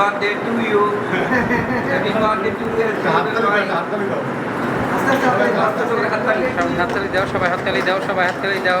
birthday to you. Happy birthday to you. সবাই হাততালি। সবাই হাততালি দাও সবাই হাততালি দাও সবাই হাততালি দাও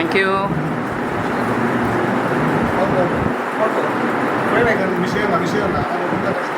থ্যাংক ইউ অল্প, অল্প। এখানে মিশিয়ে না মিশিয়ে না আমার ওখানটা কষ্ট